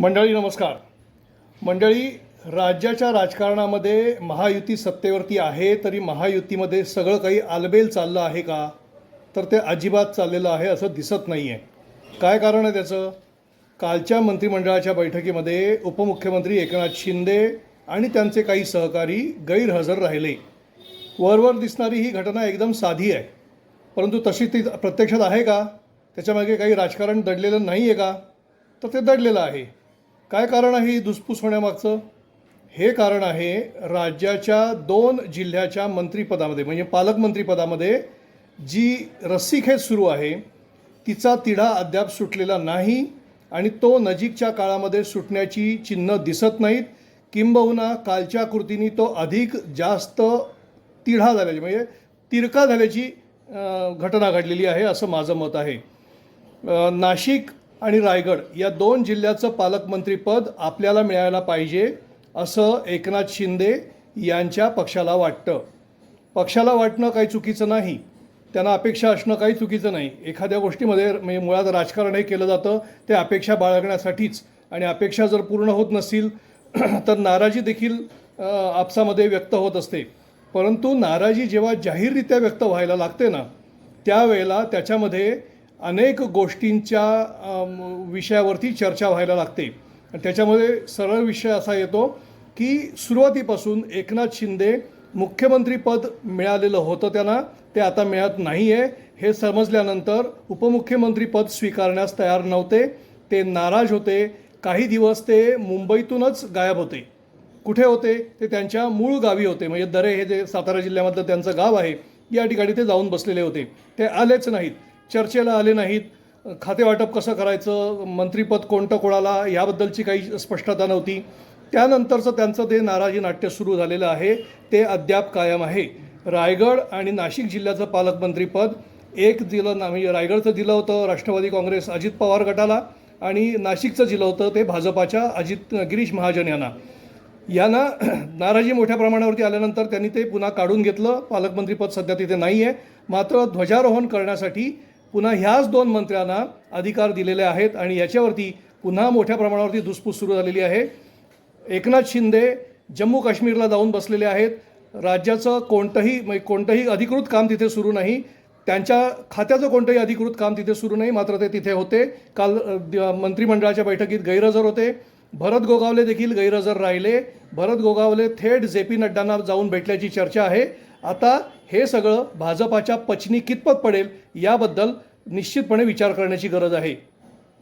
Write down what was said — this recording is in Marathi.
मंडळी नमस्कार. मंडळी राज्याच्या राजकारणामध्ये महायुती सत्तेवरती आहे तरी महायुतीमध्ये सगळं काही आलबेल चाललं आहे का? तर ते अजिबात चाललेलं आहे असं दिसत नाही आहे काय कारण आहे त्याचं? कालच्या मंत्रिमंडळाच्या बैठकीमध्ये उपमुख्यमंत्री एकनाथ शिंदे आणि त्यांचे काही सहकारी गैरहजर राहिले. वरवर दिसणारी ही घटना एकदम साधी आहे. परंतु तशी ती प्रत्यक्षात आहे का? त्याच्यामागे काही राजकारण दडलेलं नाही आहे का? तर ते दडलेलं आहे. काय कारण आहे ही धुसफूस होण्यामागचं? हे कारण आहे राज्याच्या दोन जिल्ह्याच्या मंत्रिपदामध्ये म्हणजे पालकमंत्रीपदामध्ये जी रस्सीखेच सुरू आहे तिचा तिढा अद्याप सुटलेला नाही आणि तो नजीकच्या काळामध्ये सुटण्याची चिन्ह दिसत नाहीत. किंबहुना कालच्या कृतीने तो अधिक जास्त तिढा झाल्याची म्हणजे तिरका झाल्याची घटना घडलेली आहे असं माझं मत आहे. नाशिक आणि रायगड या दोन जिल्ह्याचं पालकमंत्रीपद आपल्याला मिळायला पाहिजे असं एकनाथ शिंदे यांच्या पक्षाला वाटतं. पक्षाला वाटणं काही चुकीचं नाही. त्यांना अपेक्षा असणं काही चुकीचं नाही. एखाद्या गोष्टीमध्ये म्हणजे मुळात राजकारण हे केलं जातं. ते अपेक्षा बाळगण्यासाठीच. आणि अपेक्षा जर पूर्ण होत नसतील तर नाराजी देखील आपसामध्ये व्यक्त होत असते. परंतु नाराजी जेव्हा जाहीररित्या व्यक्त व्हायला लागते ना त्यावेळेला त्याच्यामध्ये अनेक गोष्टींच्या विषयावरती चर्चा व्हायला लागते. आणि त्याच्यामध्ये सरळ विषय असा येतो की सुरुवातीपासून एकनाथ शिंदे मुख्यमंत्रीपद मिळालेलं होतं त्यांना ते आता मिळत नाही आहे हे समजल्यानंतर उपमुख्यमंत्रीपद स्वीकारण्यास तयार नव्हते. ते नाराज होते. काही दिवस ते मुंबईतूनच गायब होते. कुठे होते? ते त्यांच्या मूळ गावी होते. म्हणजे दरे हे जे सातारा जिल्ह्यामधलं त्यांचं गाव आहे या ठिकाणी ते जाऊन बसलेले होते. ते आलेच नाहीत. चर्चेला आले नाहीत. खातेवाटप कसं करायचं? मंत्रीपद कोणतं कोणाला? याबद्दलची काही स्पष्टता नव्हती. त्यानंतरचं त्यांचं ते नाराजी नाट्य सुरू झालेलं आहे. ते अद्याप कायम आहे. रायगड आणि नाशिक जिल्ह्याचं पालकमंत्रीपद एक दिलं ना म्हणजे रायगडचं दिलं होतं राष्ट्रवादी काँग्रेस अजित पवार गटाला आणि नाशिकचं दिलं होतं ते भाजपाच्या अजित गिरीश महाजन यांना. यांना नाराजी मोठ्या प्रमाणावरती आल्यानंतर त्यांनी ते पुन्हा काढून घेतलं. पालकमंत्रीपद सध्या तिथे नाही आहे मात्र ध्वजारोहण करण्यासाठी पुन्हा ह्याच दोन मंत्र्यांना अधिकार दिलेले आहेत आणि याच्यावरती पुन्हा मोठ्या प्रमाणावरती धुसफूस सुरू झालेली आहे. एकनाथ शिंदे जम्मू काश्मीरला जाऊन बसलेले आहेत. राज्याचं कोणतंही म्हणजे कोणतंही अधिकृत काम तिथे सुरू नाही. त्यांच्या खात्याचं कोणतंही अधिकृत काम तिथे सुरू नाही मात्र ते तिथे होते. काल द- मंत्रिमंडळाच्या बैठकीत गैरहजर होते. भरत गोगावले देखील गैरहजर राहिले. भरत गोगावले थेट जे पी नड्डांना जाऊन भेटल्याची चर्चा आहे. आता हे सगळं भाजपाच्या पचनी कितपत पडेल याबद्दल निश्चितपणे विचार करण्याची गरज आहे.